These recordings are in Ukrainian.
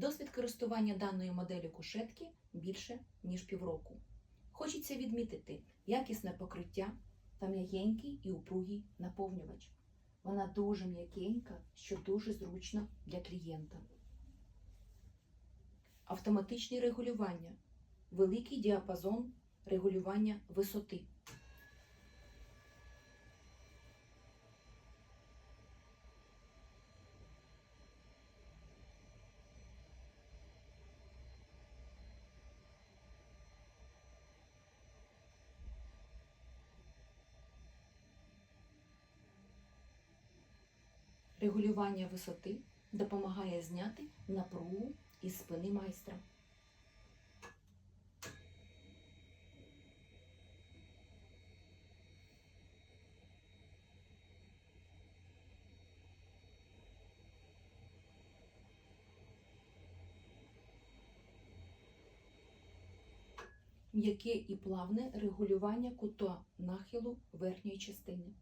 Досвід користування даною моделлю кушетки більше, ніж півроку. Хочеться відмітити якісне покриття та м'якенький і упругий наповнювач. Вона дуже м'якенька, що дуже зручно для клієнта. Автоматичні регулювання. Великий діапазон регулювання висоти. Регулювання висоти допомагає зняти напругу із спини майстра. М'яке і плавне регулювання кута нахилу верхньої частини.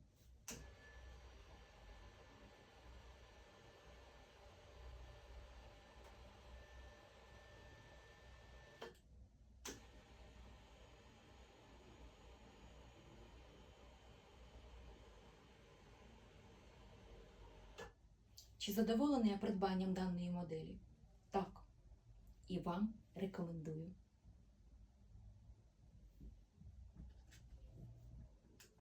Чи задоволена я придбанням даної моделі? Так. І вам рекомендую.